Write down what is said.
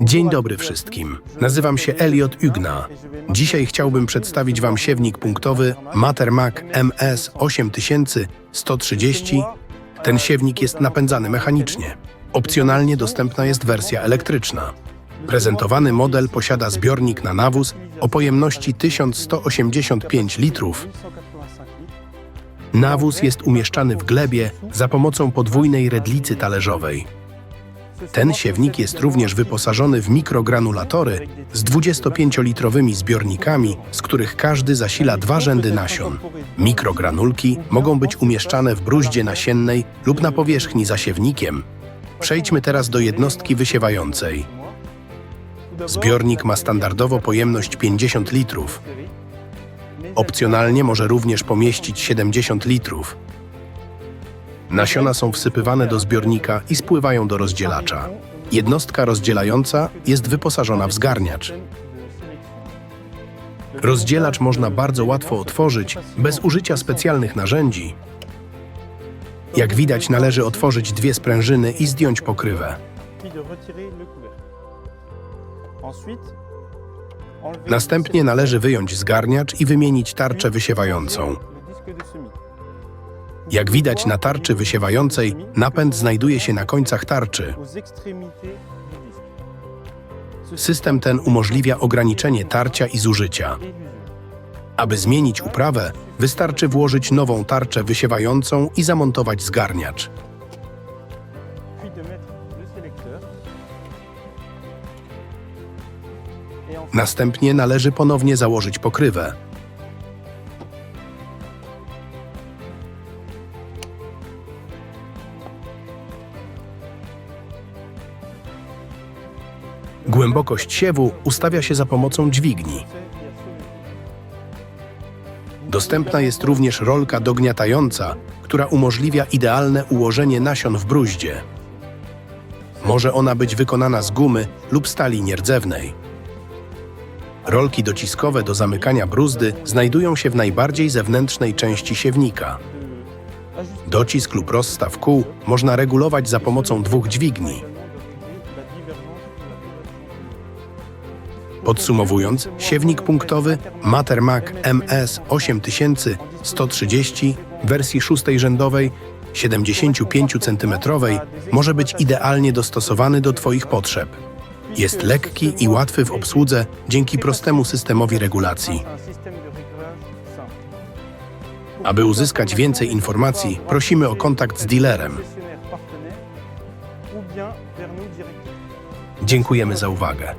Dzień dobry wszystkim. Nazywam się Elliot Ugna. Dzisiaj chciałbym przedstawić Wam siewnik punktowy Matermac MS 8130. Ten siewnik jest napędzany mechanicznie. Opcjonalnie dostępna jest wersja elektryczna. Prezentowany model posiada zbiornik na nawóz o pojemności 1185 litrów. Nawóz jest umieszczany w glebie za pomocą podwójnej redlicy talerzowej. Ten siewnik jest również wyposażony w mikrogranulatory z 25-litrowymi zbiornikami, z których każdy zasila dwa rzędy nasion. Mikrogranulki mogą być umieszczane w bruździe nasiennej lub na powierzchni za siewnikiem. Przejdźmy teraz do jednostki wysiewającej. Zbiornik ma standardowo pojemność 50 litrów. Opcjonalnie może również pomieścić 70 litrów. Nasiona są wsypywane do zbiornika i spływają do rozdzielacza. Jednostka rozdzielająca jest wyposażona w zgarniacz. Rozdzielacz można bardzo łatwo otworzyć bez użycia specjalnych narzędzi. Jak widać, należy otworzyć dwie sprężyny i zdjąć pokrywę. Następnie należy wyjąć zgarniacz i wymienić tarczę wysiewającą. Jak widać na tarczy wysiewającej, napęd znajduje się na końcach tarczy. System ten umożliwia ograniczenie tarcia i zużycia. Aby zmienić uprawę, wystarczy włożyć nową tarczę wysiewającą i zamontować zgarniacz. Następnie należy ponownie założyć pokrywę. Głębokość siewu ustawia się za pomocą dźwigni. Dostępna jest również rolka dogniatająca, która umożliwia idealne ułożenie nasion w bruździe. Może ona być wykonana z gumy lub stali nierdzewnej. Rolki dociskowe do zamykania bruzdy znajdują się w najbardziej zewnętrznej części siewnika. Docisk lub rozstaw kół można regulować za pomocą dwóch dźwigni. Podsumowując, siewnik punktowy Matermac MS 8130 wersji szóstej rzędowej 75 cm może być idealnie dostosowany do Twoich potrzeb. Jest lekki i łatwy w obsłudze dzięki prostemu systemowi regulacji. Aby uzyskać więcej informacji, prosimy o kontakt z dealerem. Dziękujemy za uwagę.